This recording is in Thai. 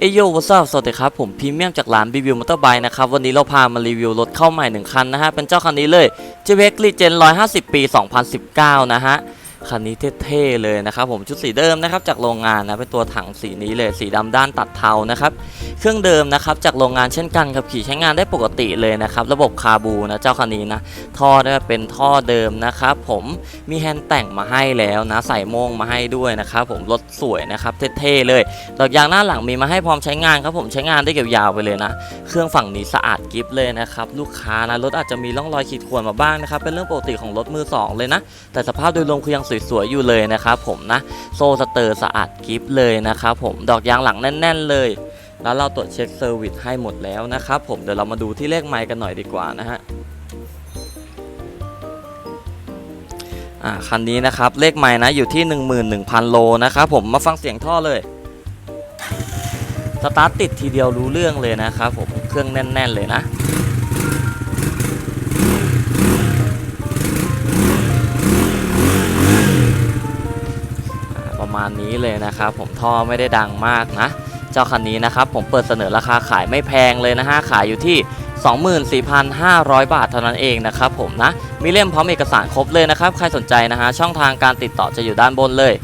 เอยโยวัสสวัสดีครับ ผมพรีเมียมจากร้านรีวิวมอเตอร์ไบค์นะครับ วันนี้เราพามารีวิวรถเข้าใหม่หนึ่งคันนะฮะ เป็นเจ้าคันนี้เลย j v x l e g e n 150 ปี 2019 นะฮะ คันนี้เท่ๆเลยนะครับผมชุดสีเดิมนะครับจากโรงงานนะเป็นตัวถังสีนี้เลยสีดำด้านตัดเทานะครับเครื่องเดิมนะครับจากโรงงานเช่นกันขับขี่ใช้งานได้ปกติเลยนะครับระบบคาบูนะเจ้าคันนี้นะท่อเนี่ยเป็นท่อเดิมนะครับผมมีแฮนด์แต่งมาให้แล้วนะใส่โมงมาให้ด้วยนะครับผมรถสวยนะครับเท่ๆเลยดอกยางหน้าหลังมีมาให้พร้อมใช้งานครับผมใช้งานได้ยาวไปเลยนะเครื่องฝั่งนี้สะอาดกิฟเลยนะครับลูกค้านะรถอาจจะมีร่องรอยขีดข่วนมาบ้างนะครับเป็นเรื่องปกติของรถมือสองเลยนะแต่สภาพโดยรวมคือยังสวยๆอยู่เลยนะครับผมนะโซ่สเตอร์สะอาดกิฟเลยนะครับผมดอกยางหลังแน่น ๆ เลย แล้วเราตรวจเช็คเซอร์วิสให้หมดแล้วนะครับผมเดี๋ยวเรามาดูที่เลขไมค์กันหน่อยดีกว่านะฮะอ่าคันนี้นะครับเลขไมค์นะอยู่ที่ 11,000 โลนะครับผมมาฟังเสียงท่อเลย สตาร์ทติดทีเดียวรู้เรื่องเลยนะครับผมเครื่องแน่น ๆ เลยนะ มาณนี้เลยนะครับผมท่อไม่ได้ดังมากนะ เจ้าคันนี้นะครับผมเปิดเสนอราคาขายไม่แพงเลยนะฮะขายอยู่ที่24,500 บาทเท่านั้นเองนะครับผมนะ มีเล่มพร้อมเอกสารครบเลยนะครับ ใครสนใจนะฮะ ช่องทางการติดต่อจะอยู่ด้านบนเลย